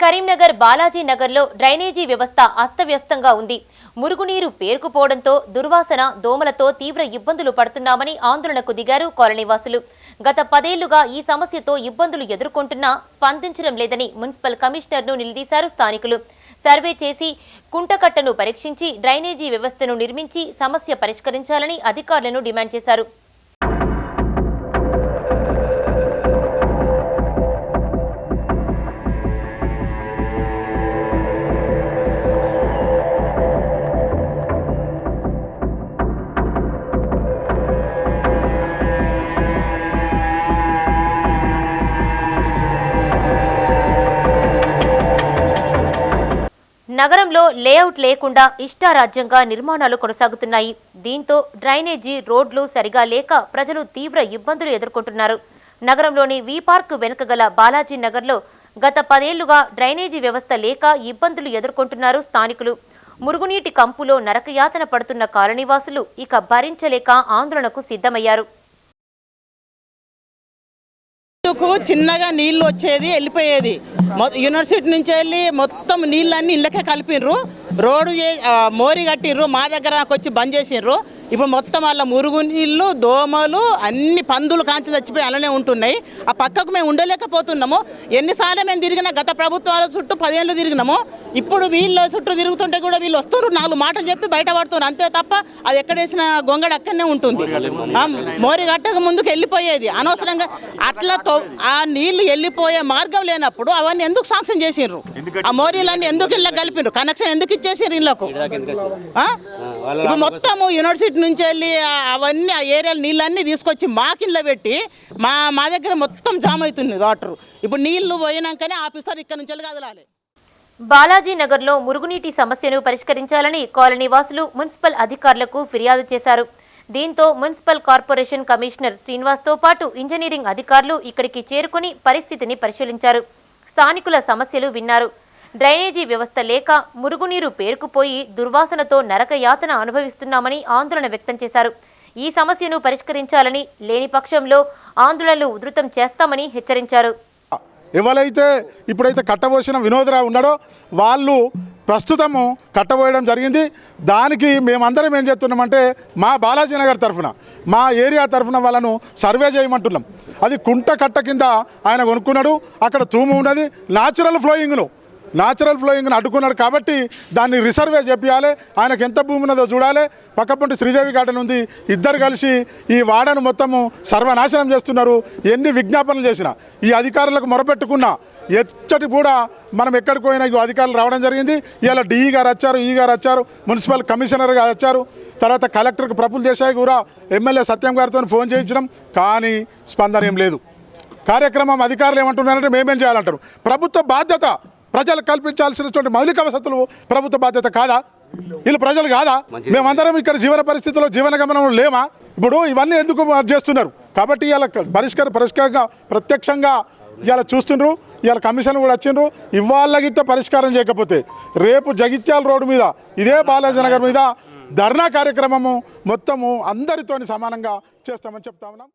కరీంనగర్ బాలాజీ నగర్లో డ్రైనేజీ వ్యవస్థ అస్తవ్యస్తంగా ఉంది. మురుగునీరు పేరుకుపోవడంతో దుర్వాసన దోమలతో తీవ్ర ఇబ్బందులు పడుతున్నామని ఆందోళనకు దిగారు కాలనీవాసులు. గత పదేళ్ళుగా ఈ సమస్యతో ఇబ్బందులు ఎదుర్కొంటున్నా స్పందించడం లేదని మున్సిపల్ కమిషనర్ను నిలదీశారు స్థానికులు. సర్వే చేసి కుంటకట్టను పరీక్షించి డ్రైనేజీ వ్యవస్థను నిర్మించి సమస్య పరిష్కరించాలని అధికారులను డిమాండ్ చేశారు. నగరంలో లేఅవుట్ లేకుండా ఇష్టారాజ్యంగా నిర్మాణాలు కొనసాగుతున్నాయి. దీంతో డ్రైనేజీ రోడ్లు సరిగా లేక ప్రజలు తీవ్ర ఇబ్బందులు ఎదుర్కొంటున్నారు. నగరంలోని వి పార్క్ వెనుక గల బాలాజీ నగర్లో గత పదేళ్ళుగా డ్రైనేజీ వ్యవస్థ లేక ఇబ్బందులు ఎదుర్కొంటున్నారు స్థానికులు. మురుగునీటి కంపులో నరకయాతన పడుతున్న కాలనీవాసులు ఇక భరించలేక ఆందోళనకు సిద్ధమయ్యారు. ముందుకు చిన్నగా నీళ్ళు వచ్చేది వెళ్ళిపోయేది. మొ- యూనివర్సిటీ నుంచి వెళ్ళి మొత్తం నీళ్ళన్నీ ఇళ్ళకే కలిపినరు రోడ్డు మోరి కట్టిర్రు మా దగ్గర నాకు వచ్చి బంద్ చేసిండ్రు. ఇప్పుడు మొత్తం వాళ్ళ మురుగు నీళ్ళు దోమలు అన్ని పందులు కాంచి చచ్చిపోయి అలానే ఉంటున్నాయి. ఆ పక్కకు మేము ఉండలేకపోతున్నాము. ఎన్నిసార్లు మేము తిరిగినా గత ప్రభుత్వాల చుట్టూ పదేళ్ళు తిరిగినాము. ఇప్పుడు వీళ్ళ చుట్టూ తిరుగుతుంటే కూడా వీళ్ళు వస్తున్నారు. నాలుగు మాటలు చెప్పి బయట పడుతున్నారు. అంతే తప్ప అది ఎక్కడేసిన గొంగడ అక్కడనే ఉంటుంది. మోరి కట్టక ముందుకు వెళ్ళిపోయేది. అనవసరంగా అట్లా ఆ నీళ్ళు వెళ్ళిపోయే మార్గం లేనప్పుడు అవన్నీ ఎందుకు శాంక్షన్ చేసిండ్రు? ఆ మోరీలన్నీ ఎందుకు ఇళ్ళకి కలిపిండ్రు? కనెక్షన్ ఎందుకు ఇచ్చేసిండ్రు ఇళ్ళకు ఆ? ఇప్పుడు మొత్తము యూనివర్సిటీ నుంచి వెళ్ళి అవన్నీ ఆ ఏరియాలో నీళ్ళన్నీ తీసుకొచ్చి మా కింద పెట్టి మా మా దగ్గర మొత్తం జామ్ అవుతుంది వాటర్. ఇప్పుడు నీళ్ళు పోయినాకనే ఆఫీసర్ ఇక్కడ నుంచి వెళ్ళి కదలాలి. బాలాజీ నగర్లో మురుగునీటి సమస్యను పరిష్కరించాలని కాలనీ వాసులు మున్సిపల్ అధికారులకు ఫిర్యాదు చేశారు. దీంతో మున్సిపల్ కార్పొరేషన్ కమిషనర్ శ్రీనివాస్తో పాటు ఇంజనీరింగ్ అధికారులు ఇక్కడికి చేరుకుని పరిస్థితిని పరిశీలించారు. స్థానికుల సమస్యలు విన్నారు. డ్రైనేజీ వ్యవస్థ లేక మురుగునీరు పేరుకుపోయి దుర్వాసనతో నరక యాతన అనుభవిస్తున్నామని ఆందోళన వ్యక్తం చేశారు. ఈ సమస్యను పరిష్కరించాలని లేని పక్షంలో ఆందోళనలు ఉధృతం చేస్తామని హెచ్చరించారు. ఎవరైతే ఇప్పుడైతే కట్టబోసిన వినోదరావు ఉన్నాడో వాళ్ళు ప్రస్తుతము కట్టబోయడం జరిగింది. దానికి మేమందరం ఏం చేస్తున్నామంటే మా బాలాజీ నగర్ తరఫున మా ఏరియా తరఫున వాళ్ళను సర్వే చేయమంటున్నాం. అది కుంట కట్ట కింద ఆయన కొనుక్కున్నాడు. అక్కడ తూము ఉన్నది. న్యాచురల్ ఫ్లోయింగ్ను న్యాచురల్ ఫ్లోయింగ్ని అడ్డుకున్నాడు కాబట్టి దాన్ని రిసర్వే చేపియాలి. ఆయనకు ఎంత భూమి ఉన్నదో చూడాలి. పక్కపంటి శ్రీదేవి గార్డెన్ ఉంది. ఇద్దరు కలిసి ఈ వాడను మొత్తము సర్వనాశనం చేస్తున్నారు. ఎన్ని విజ్ఞాపనలు చేసినా ఈ అధికారులకు మొరపెట్టుకున్నా ఎచ్చటి కూడా మనం ఎక్కడికి పోయినా ఇగో అధికారులు రావడం జరిగింది. ఇలా డిఈ గారు వచ్చారు ఈ గారు వచ్చారు మున్సిపల్ కమిషనర్ గారు వచ్చారు. తర్వాత కలెక్టర్కి ప్రఫుల్ దేశాయ్ కూడా. ఎమ్మెల్యే సత్యం గారితో ఫోన్ చేయించడం కానీ స్పందన ఏం లేదు. కార్యక్రమం అధికారులు ఏమంటున్నారంటే మేమేం చేయాలంటారు? ప్రభుత్వ బాధ్యత ప్రజలకు కల్పించాల్సినటువంటి మౌలిక వసతులు ప్రభుత్వ బాధ్యత కాదా? వీళ్ళు ప్రజలు కాదా? మేమందరం ఇక్కడ జీవన పరిస్థితుల్లో జీవన గమనంలో లేమా? ఇప్పుడు ఇవన్నీ ఎందుకు చేస్తున్నారు? కాబట్టి ఇలా పరిష్కార పరిష్కారంగా ప్రత్యక్షంగా ఇవాళ చూస్తుండ్రు ఇవాళ కమిషన్ కూడా వచ్చిండ్రు ఇవాళ గిట్ట పరిష్కారం చేయకపోతే రేపు జగిత్యాల రోడ్డు మీద ఇదే బాలాజీ నగర్ మీద ధర్నా కార్యక్రమము మొత్తము అందరితోని సమానంగా చేస్తామని చెప్తా ఉన్నాం.